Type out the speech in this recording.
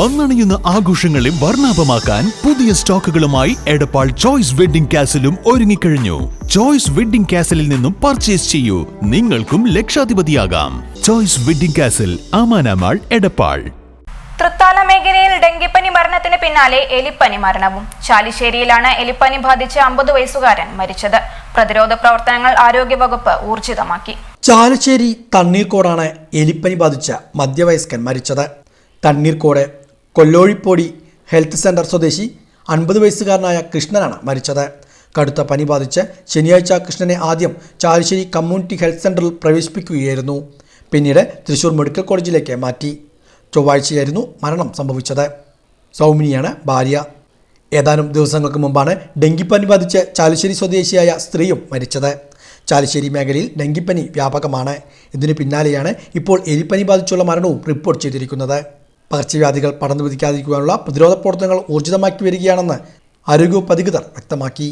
വന്നണിയുന്ന ആഘോഷങ്ങളെ വർണാഭമാക്കാൻ പുതിയ സ്റ്റോക്കുകളുമായി എടപ്പാൾ ചോയ്സ് വെഡിംഗ് കാസിലും ഒരുങ്ങിക്കഴിഞ്ഞു. ചോയ്സ് വെഡിംഗ് കാസിലിൽ നിന്നും പർച്ചേസ് ചെയ്യൂ. നിങ്ങൾക്കും ലക്ഷാധിപതിയാകാം. ചോയ്സ് വെഡിംഗ് കാസിൽ ആമാനാമാൾ എടപ്പാൾ. തൃത്താല മേഖലയിൽ ഡെങ്കിപ്പനി മരണത്തിന് പിന്നാലെ എലിപ്പനി മരണവും. ചാലിശ്ശേരിയിലാണ് എലിപ്പനി ബാധിച്ച് അമ്പത് വയസ്സുകാരൻ മരിച്ചത്. പ്രതിരോധ പ്രവർത്തനങ്ങൾ ആരോഗ്യവകുപ്പ് ഊർജിതമാക്കി. ചാലിശ്ശേരി തണ്ണീർക്കോടാണ് എലിപ്പനി ബാധിച്ച മധ്യവയസ്കൻ മരിച്ചത്. തണ്ണീർക്കോട് കൊല്ലോഴിപ്പോടി ഹെൽത്ത് സെന്റർ സ്വദേശി അൻപത് വയസ്സുകാരനായ കൃഷ്ണനാണ് മരിച്ചത്. കടുത്ത പനി ബാധിച്ച് ശനിയാഴ്ച കൃഷ്ണനെ ആദ്യം ചാലശ്ശേരി കമ്മ്യൂണിറ്റി ഹെൽത്ത് സെന്ററിൽ പ്രവേശിപ്പിക്കുകയായിരുന്നു. പിന്നീട് തൃശൂർ മെഡിക്കൽ കോളേജിലേക്ക് മാറ്റി. ചൊവ്വാഴ്ചയായിരുന്നു മരണം സംഭവിച്ചത്. സൗമിനിയാണ് ഭാര്യ. ഏതാനും ദിവസങ്ങൾക്ക് മുമ്പാണ് ഡെങ്കിപ്പനി ബാധിച്ച് ചാലുശ്ശേരി സ്വദേശിയായ സ്ത്രീയും മരിച്ചത്. ചാലുശ്ശേരി മേഖലയിൽ ഡെങ്കിപ്പനി വ്യാപകമാണ്. ഇതിനു പിന്നാലെയാണ് ഇപ്പോൾ എലിപ്പനി ബാധിച്ചുള്ള മരണവും റിപ്പോർട്ട് ചെയ്തിരിക്കുന്നത്. പകർച്ചവ്യാധികൾ പടർന്നു പിടിക്കാതിരിക്കുവാനുള്ള പ്രതിരോധ പ്രവർത്തനങ്ങൾ ഊർജിതമാക്കി വരികയാണെന്ന് ആരോഗ്യവകുപ്പ് അധികൃതർ വ്യക്തമാക്കി.